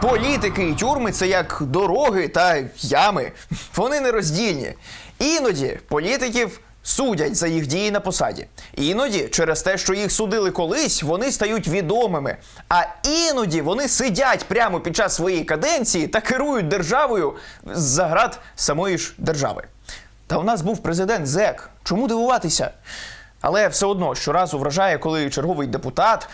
Політики і тюрми це як дороги та ями. Вони нероздільні. Іноді політиків судять за їх дії на посаді. Іноді, через те, що їх судили колись, вони стають відомими. А іноді вони сидять прямо під час своєї каденції та керують державою за град самої ж держави. Та у нас був президент ЗЕК. Чому дивуватися? Але все одно щоразу вражає, коли черговий депутат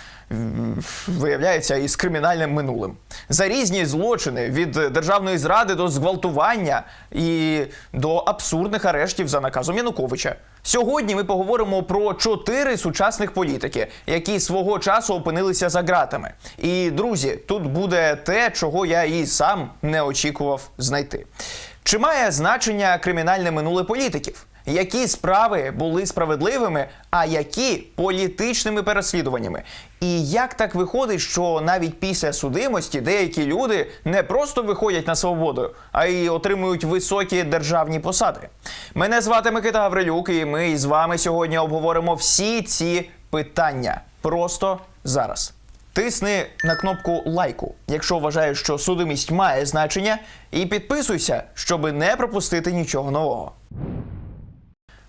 виявляється із кримінальним минулим. За різні злочини від державної зради до зґвалтування і до абсурдних арештів за наказом Януковича. Сьогодні ми поговоримо про чотири сучасних політики, які свого часу опинилися за ґратами. І друзі, тут буде те, чого я і сам не очікував знайти. Чи має значення кримінальне минуле політиків? Які справи були справедливими, а які політичними переслідуваннями? І як так виходить, що навіть після судимості деякі люди не просто виходять на свободу, а й отримують високі державні посади? Мене звати Микита Гаврилюк, і ми з вами сьогодні обговоримо всі ці питання просто зараз. Тисни на кнопку лайку, якщо вважаєш, що судимість має значення, і підписуйся, щоб не пропустити нічого нового.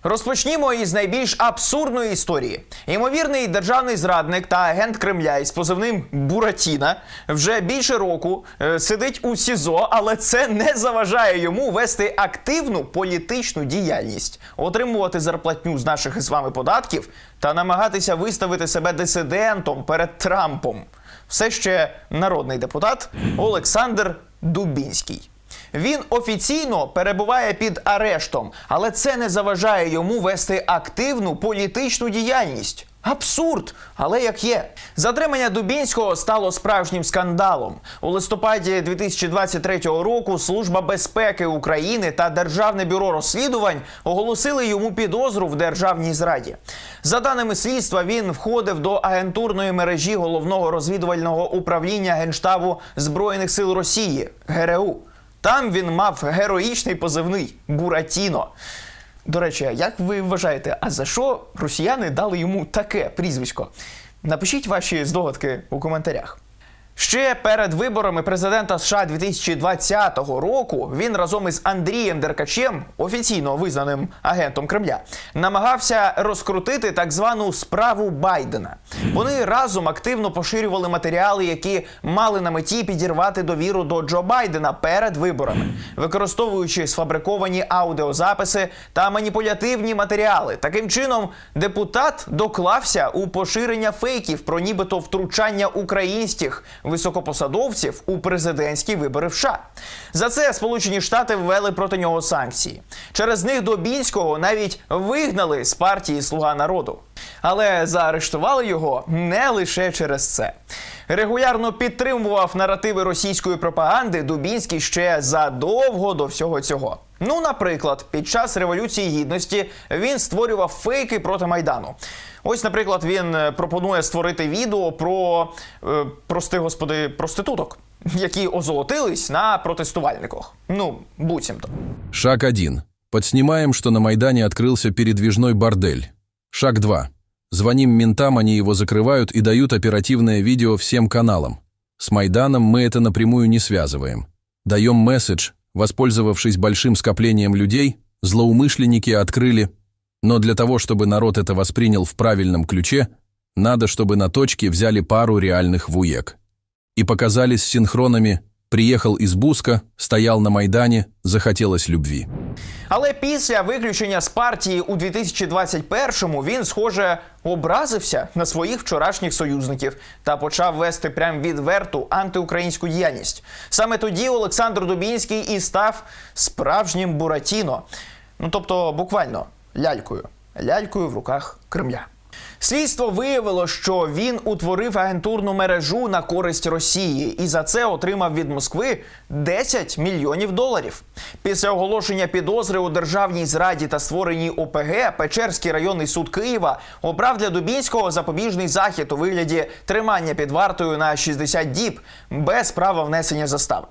Розпочнімо із найбільш абсурдної історії. Ймовірний державний зрадник та агент Кремля із позивним Буратіна вже більше року е, сидить у СІЗО, але це не заважає йому вести активну політичну діяльність, отримувати зарплатню з наших із вами податків та намагатися виставити себе дисидентом перед Трампом. Все ще народний депутат Олександр Дубінський. Він офіційно перебуває під арештом, але це не заважає йому вести активну політичну діяльність. Абсурд, але як є. Затримання Дубінського стало справжнім скандалом. У листопаді 2023 року Служба безпеки України та Державне бюро розслідувань оголосили йому підозру в державній зраді. За даними слідства, він входив до агентурної мережі головного розвідувального управління Генштабу Збройних сил Росії ГРУ. Там він мав героїчний позивний Буратіно. До речі, як ви вважаєте, а за що росіяни дали йому таке прізвисько? Напишіть ваші здогадки у коментарях. Ще перед виборами президента США 2020 року він разом із Андрієм Деркачем, офіційно визнаним агентом Кремля, намагався розкрутити так звану справу Байдена. Вони разом активно поширювали матеріали, які мали на меті підірвати довіру до Джо Байдена перед виборами, використовуючи сфабриковані аудіозаписи та маніпулятивні матеріали. Таким чином, депутат доклався у поширення фейків про нібито втручання українських високопосадовців у президентські вибори в США. За це Сполучені Штати ввели проти нього санкції. Через них Добінського навіть вигнали з партії Слуга народу. Але заарештували його не лише через це. Регулярно підтримував наративи російської пропаганди Дубінський ще задовго до всього цього. Ну, наприклад, під час революції гідності він створював фейки проти майдану. Ось, наприклад, він е, пропонує створити відео про, е, прости господи, проституток, які озолотились на протестувальниках. Ну, буцімто. Шаг 1. Подснимаем, что на Майдане открылся передвижной бордель. Шаг 2. Звоним ментам, они его закрывают и дают оперативное видео всем каналам. С Майданом мы это напрямую не связываем. Даем месседж, воспользовавшись большим скоплением людей, злоумышленники открыли. Но для того, чтобы народ это воспринял в правильном ключе, надо, чтобы на точке взяли пару реальных вуек. И показали с синхронами «Приехал из Буска, стоял на Майдане, захотелось любви». Але після виключення з партії у 2021-му він, схоже, образився на своїх вчорашніх союзників та почав вести прям відверту антиукраїнську діяльність. Саме тоді Олександр Дубінський і став справжнім Буратіно. Ну тобто, буквально лялькою, лялькою в руках Кремля. Слідство виявило, що він утворив агентурну мережу на користь Росії і за це отримав від Москви 10 мільйонів доларів. Після оголошення підозри у державній зраді та створенні ОПГ Печерський районний суд Києва обрав для Дубінського запобіжний захід у вигляді тримання під вартою на 60 діб без права внесення застави.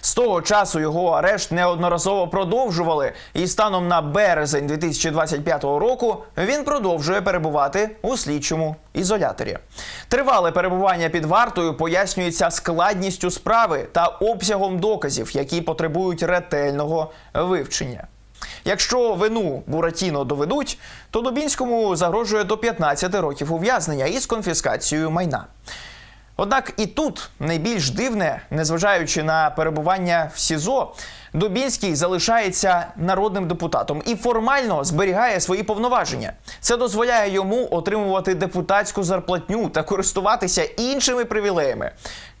З того часу його арешт неодноразово продовжували, і станом на березень 2025 року він продовжує перебувати у у слідчому ізоляторі. Тривале перебування під вартою пояснюється складністю справи та обсягом доказів, які потребують ретельного вивчення. Якщо вину Буратіно доведуть, то Дубінському загрожує до 15 років ув'язнення із конфіскацією майна. Однак і тут найбільш дивне, незважаючи на перебування в СІЗО, Дубінський залишається народним депутатом і формально зберігає свої повноваження. Це дозволяє йому отримувати депутатську зарплатню та користуватися іншими привілеями.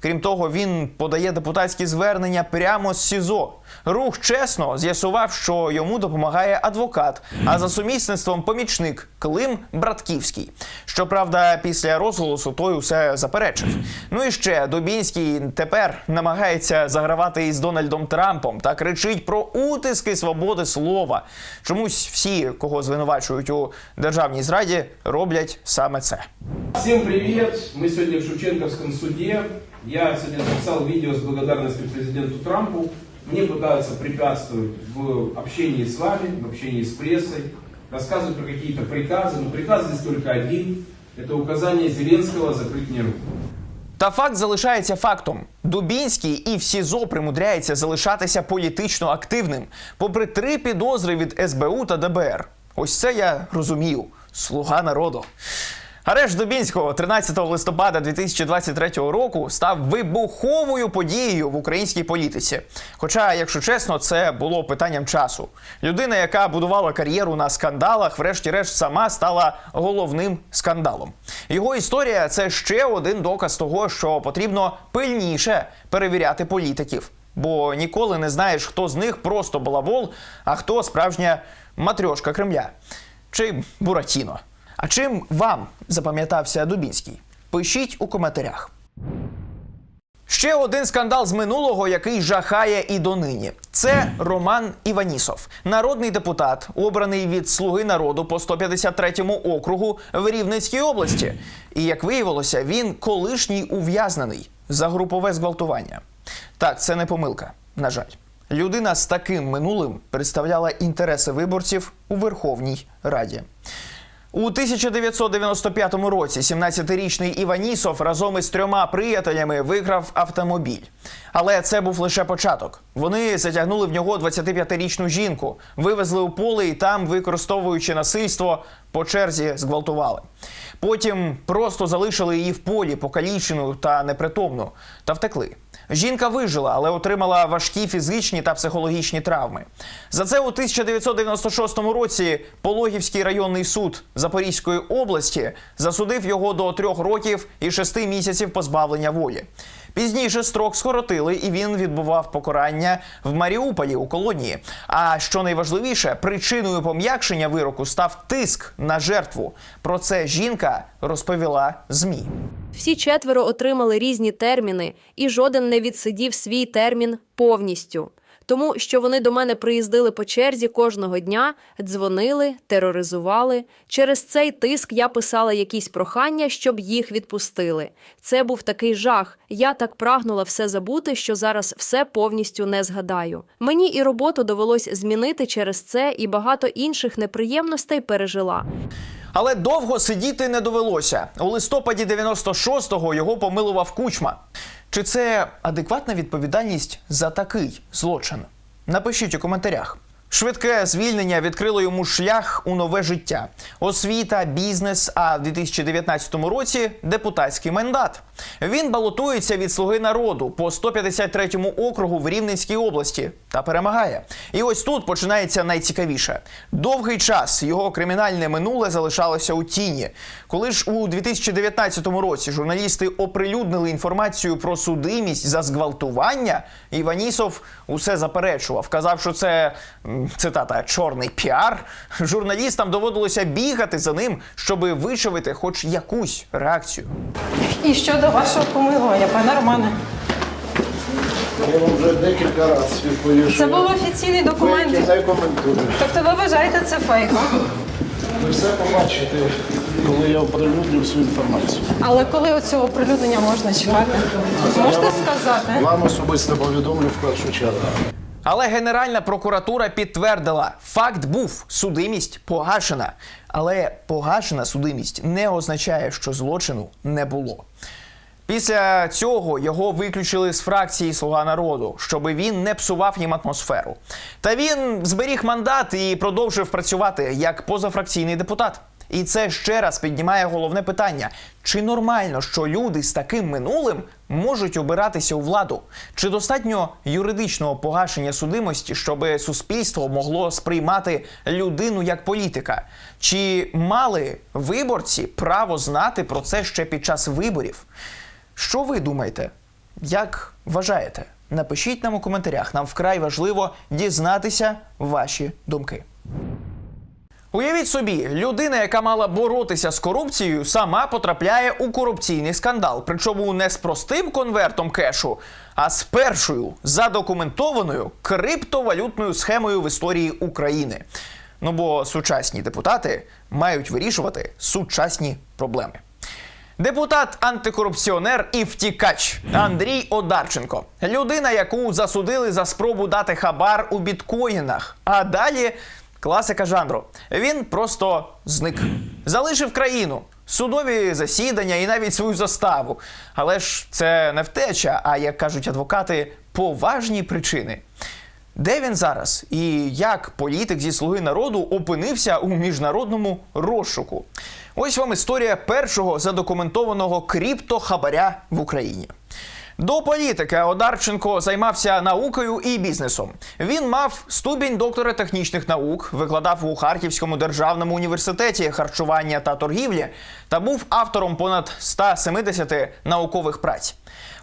Крім того, він подає депутатські звернення прямо з СІЗО. Рух чесно з'ясував, що йому допомагає адвокат, а за сумісництвом помічник Клим Братківський. Щоправда, після розголосу той усе заперечив. Ну і ще Дубінський тепер намагається загравати із Дональдом Трампом та кричить про утиски свободи слова. Чомусь всі, кого звинувачують у державній зраді, роблять саме це. Всем привет! Мы сегодня в Шевченковском суде. Я сегодня записал видео с благодарностью президенту Трампу. Мне пытаются препятствовать в общении с вами, в общении с прессой, рассказывать про какие-то приказы. Но приказ здесь только один. Это указание Зеленского закрыть мне руку. Та факт залишається фактом. Дубінський і в СІЗО примудряється залишатися політично активним, попри три підозри від СБУ та ДБР. Ось це я розумію. Слуга народу. Арешт Дубінського 13 листопада 2023 року став вибуховою подією в українській політиці. Хоча, якщо чесно, це було питанням часу. Людина, яка будувала кар'єру на скандалах, врешті-решт сама стала головним скандалом. Його історія це ще один доказ того, що потрібно пильніше перевіряти політиків. Бо ніколи не знаєш, хто з них просто балабол, а хто справжня матрьошка Кремля чи Буратіно. А чим вам запам'ятався Дубінський? Пишіть у коментарях. Ще один скандал з минулого, який жахає і донині. Це Роман Іванісов, народний депутат, обраний від Слуги народу по 153-му округу в Рівненській області. І як виявилося, він колишній ув'язнений за групове зґвалтування. Так, це не помилка. На жаль, людина з таким минулим представляла інтереси виборців у Верховній Раді. У 1995 році 17-річний Іванісов разом із трьома приятелями виграв автомобіль. Але це був лише початок. Вони затягнули в нього 25-річну жінку, вивезли у поле і там, використовуючи насильство, по черзі зґвалтували. Потім просто залишили її в полі, покалічену та непритомну, та втекли. Жінка вижила, але отримала важкі фізичні та психологічні травми. За це у 1996 році Пологівський районний суд Запорізької області засудив його до трьох років і шести місяців позбавлення волі. Пізніше строк скоротили, і він відбував покарання в Маріуполі у колонії. А що найважливіше, причиною пом'якшення вироку став тиск на жертву. Про це жінка розповіла змі. Всі четверо отримали різні терміни, і жоден не відсидів свій термін повністю. Тому що вони до мене приїздили по черзі кожного дня, дзвонили, тероризували. Через цей тиск я писала якісь прохання, щоб їх відпустили. Це був такий жах. Я так прагнула все забути, що зараз все повністю не згадаю. Мені і роботу довелось змінити через це, і багато інших неприємностей пережила. Але довго сидіти не довелося. У листопаді 96-го його помилував кучма. Чи це адекватна відповідальність за такий злочин? Напишіть у коментарях. Швидке звільнення відкрило йому шлях у нове життя. Освіта, бізнес, а в 2019 році депутатський мандат. Він балотується від слуги народу по 153-му округу в Рівненській області та перемагає. І ось тут починається найцікавіше. Довгий час його кримінальне минуле залишалося у тіні. Коли ж у 2019 році журналісти оприлюднили інформацію про судимість за зґвалтування, Іванісов усе заперечував, казав, що це цитата чорний піар. Журналістам доводилося бігати за ним, щоби вичавити хоч якусь реакцію. І щодо вашого помилування, пане Романе, Я вам вже декілька разів відповів, це був офіційний документ. Тобто ви вважаєте це фейком. Ви все побачите, коли я оприлюдню всю інформацію. Але коли оцього оприлюднення можна чекати? Можете вам- сказати? Вам особисто повідомлю в першу чергу. Але Генеральна прокуратура підтвердила, факт був, судимість погашена. Але погашена судимість не означає, що злочину не було. Після цього його виключили з фракції Слуга народу, щоб він не псував їм атмосферу. Та він зберіг мандат і продовжив працювати як позафракційний депутат. І це ще раз піднімає головне питання: чи нормально, що люди з таким минулим можуть обиратися у владу? Чи достатньо юридичного погашення судимості, щоб суспільство могло сприймати людину як політика? Чи мали виборці право знати про це ще під час виборів? Що ви думаєте? Як вважаєте? Напишіть нам у коментарях. Нам вкрай важливо дізнатися ваші думки. Уявіть собі, людина, яка мала боротися з корупцією, сама потрапляє у корупційний скандал. Причому не з простим конвертом кешу, а з першою задокументованою криптовалютною схемою в історії України. Ну бо сучасні депутати мають вирішувати сучасні проблеми. Депутат антикорупціонер і втікач Андрій Одарченко. Людина, яку засудили за спробу дати хабар у біткоїнах. А далі класика жанру. Він просто зник. Залишив країну, судові засідання і навіть свою заставу. Але ж це не втеча, а як кажуть адвокати, поважні причини. Де він зараз і як політик зі слуги народу опинився у міжнародному розшуку? Ось вам історія першого задокументованого кріптохабаря в Україні. До політики Одарченко займався наукою і бізнесом. Він мав ступінь доктора технічних наук, викладав у Харківському державному університеті харчування та торгівлі та був автором понад 170 наукових праць.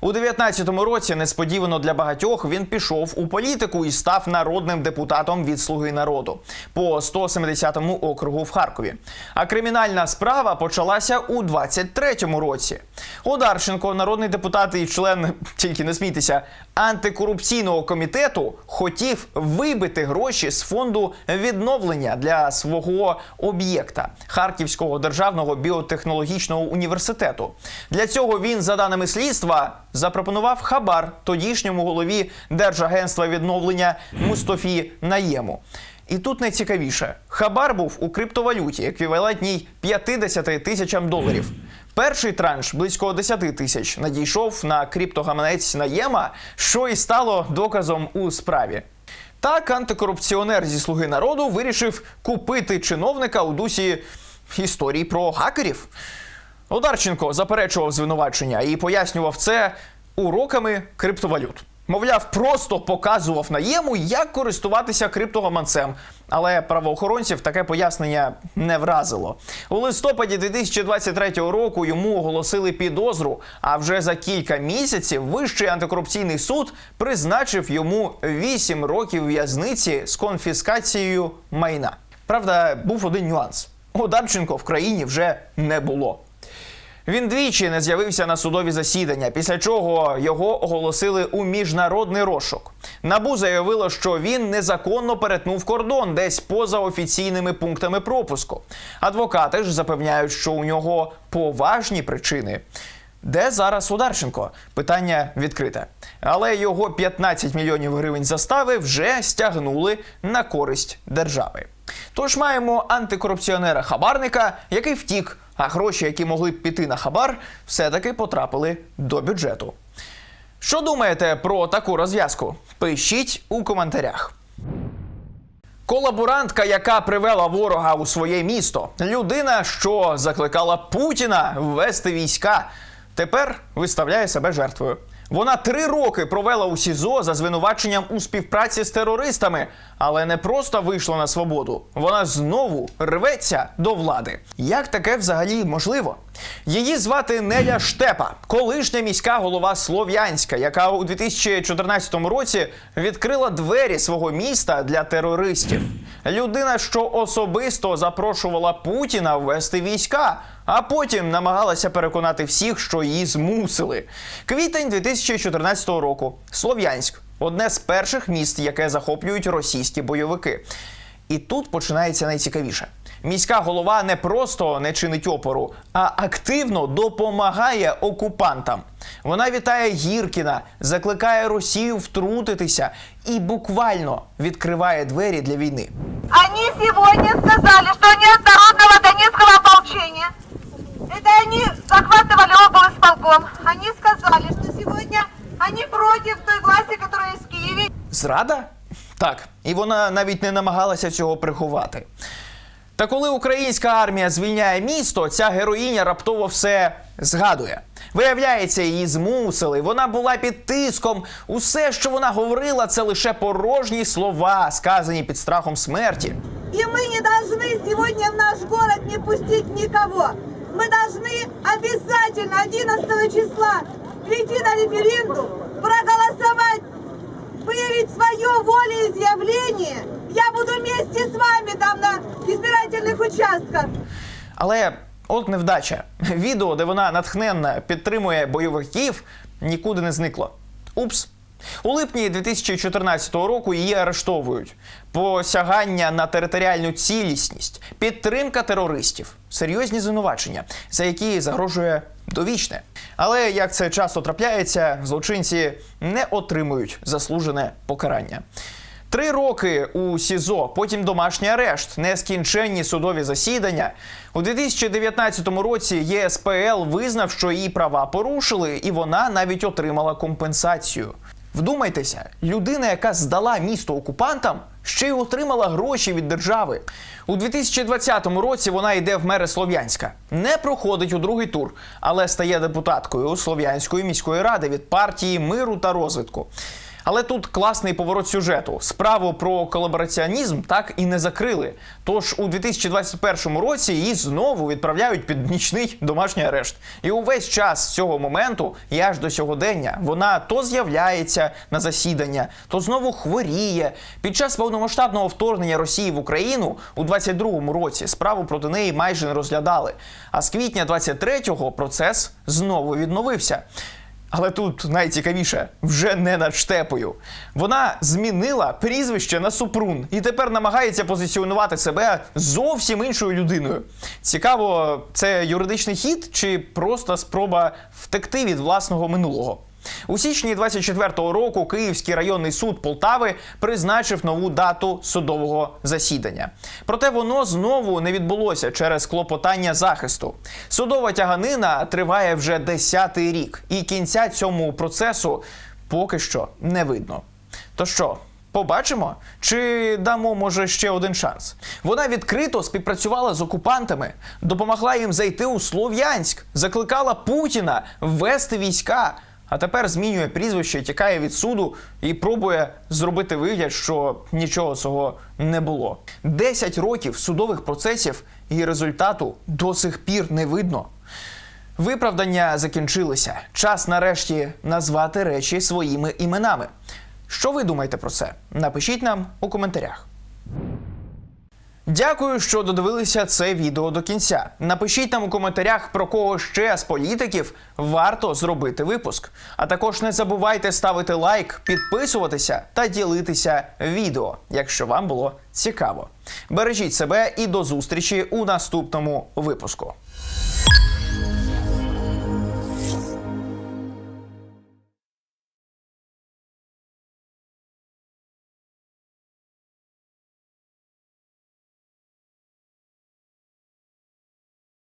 У 19-му році несподівано для багатьох він пішов у політику і став народним депутатом від Слуги народу по 170-му округу в Харкові. А кримінальна справа почалася у 23-му році. Одарченко, народний депутат і член, тільки не смійтеся, антикорупційного комітету, хотів вибити гроші з фонду відновлення для свого об'єкта Харківського державного біотехнологічного університету. Для цього він, за даними слідства, запропонував хабар тодішньому голові Держагентства відновлення Мустафі Наєму. І тут найцікавіше: хабар був у криптовалюті, еквівалентній 50 тисячам доларів. Перший транш близько 10 тисяч надійшов на криптогаманець Наєма, що і стало доказом у справі. Так, антикорупціонер зі слуги народу вирішив купити чиновника у дусі історії про хакерів. Одарченко заперечував звинувачення і пояснював це уроками криптовалют. Мовляв, просто показував наєму, як користуватися криптогаманцем. Але правоохоронців таке пояснення не вразило. У листопаді 2023 року йому оголосили підозру. А вже за кілька місяців Вищий антикорупційний суд призначив йому 8 років в'язниці з конфіскацією майна. Правда, був один нюанс: Одарченко в країні вже не було. Він двічі не з'явився на судові засідання, після чого його оголосили у міжнародний розшук. Набу заявило, що він незаконно перетнув кордон десь поза офіційними пунктами пропуску. Адвокати ж запевняють, що у нього поважні причини. Де зараз Ударченко? Питання відкрите. Але його 15 мільйонів гривень застави вже стягнули на користь держави. Тож маємо антикорупціонера хабарника, який втік, а гроші, які могли б піти на хабар, все-таки потрапили до бюджету. Що думаєте про таку розв'язку? Пишіть у коментарях. Колаборантка, яка привела ворога у своє місто, людина, що закликала Путіна ввести війська, тепер виставляє себе жертвою. Вона три роки провела у СІЗО за звинуваченням у співпраці з терористами, але не просто вийшла на свободу. Вона знову рветься до влади. Як таке взагалі можливо? Її звати Неля Штепа, колишня міська голова Слов'янська, яка у 2014 році відкрила двері свого міста для терористів. Людина, що особисто запрошувала Путіна ввести війська, а потім намагалася переконати всіх, що її змусили. Квітень 2014 року. Слов'янськ одне з перших міст, яке захоплюють російські бойовики. І тут починається найцікавіше. Міська голова не просто не чинить опору, а активно допомагає окупантам. Вона вітає Гіркіна, закликає Росію втрутитися і буквально відкриває двері для війни. Они сегодня сказали, что нет народного донецкого ополчения. Это они захватывали облсполком. Они сказали, что сегодня они против той власти, которая есть в Киеве. Зрада? Так, і вона навіть не намагалася цього приховати. Та коли українська армія звільняє місто, ця героїня раптово все згадує. Виявляється, її змусили. Вона була під тиском. Усе, що вона говорила, це лише порожні слова, сказані під страхом смерті. И мы не должны сегодня в наш город не пустить никого. Мы должны обязательно 11 числа прийти на референдум, проголосовать, выявить свое волеизъявление. Я буду вместе с вами там на избирательных участках. Але от невдача. Відео, де вона натхненно підтримує бойовиків, нікуди не зникло. Упс. У липні 2014 року її арештовують. Посягання на територіальну цілісність, підтримка терористів, серйозні звинувачення, за які загрожує довічне. Але як це часто трапляється, злочинці не отримують заслужене покарання. Три роки у СІЗО, потім домашній арешт, нескінченні судові засідання. У 2019 році ЄСПЛ визнав, що її права порушили, і вона навіть отримала компенсацію. Вдумайтеся, людина, яка здала місто окупантам, ще й отримала гроші від держави. У 2020 році вона йде в мери Слов'янська, не проходить у другий тур, але стає депутаткою Слов'янської міської ради від партії миру та розвитку. Але тут класний поворот сюжету. Справу про колабораціонізм так і не закрили. Тож у 2021 році її знову відправляють під нічний домашній арешт. І увесь час з цього моменту і аж до сьогодення вона то з'являється на засідання, то знову хворіє. Під час повномасштабного вторгнення Росії в Україну у 22-му році справу проти неї майже не розглядали. А з квітня 23-го процес знову відновився. Але тут найцікавіше вже не над штепою. Вона змінила прізвище на Супрун і тепер намагається позиціонувати себе зовсім іншою людиною. Цікаво, це юридичний хід чи просто спроба втекти від власного минулого. У січні 24-го року Київський районний суд Полтави призначив нову дату судового засідання. Проте воно знову не відбулося через клопотання захисту. Судова тяганина триває вже 10-й рік, і кінця цьому процесу поки що не видно. То що? Побачимо, чи дамо може ще один шанс. Вона відкрито співпрацювала з окупантами, допомогла їм зайти у Слов'янськ, закликала Путіна ввести війська. А тепер змінює прізвище, тікає від суду і пробує зробити вигляд, що нічого цього не було. Десять років судових процесів і результату до сих пір не видно. Виправдання закінчилися. Час нарешті назвати речі своїми іменами. Що ви думаєте про це? Напишіть нам у коментарях. Дякую, що додивилися це відео до кінця. Напишіть нам у коментарях, про кого ще з політиків варто зробити випуск. А також не забувайте ставити лайк, підписуватися та ділитися відео, якщо вам було цікаво. Бережіть себе і до зустрічі у наступному випуску.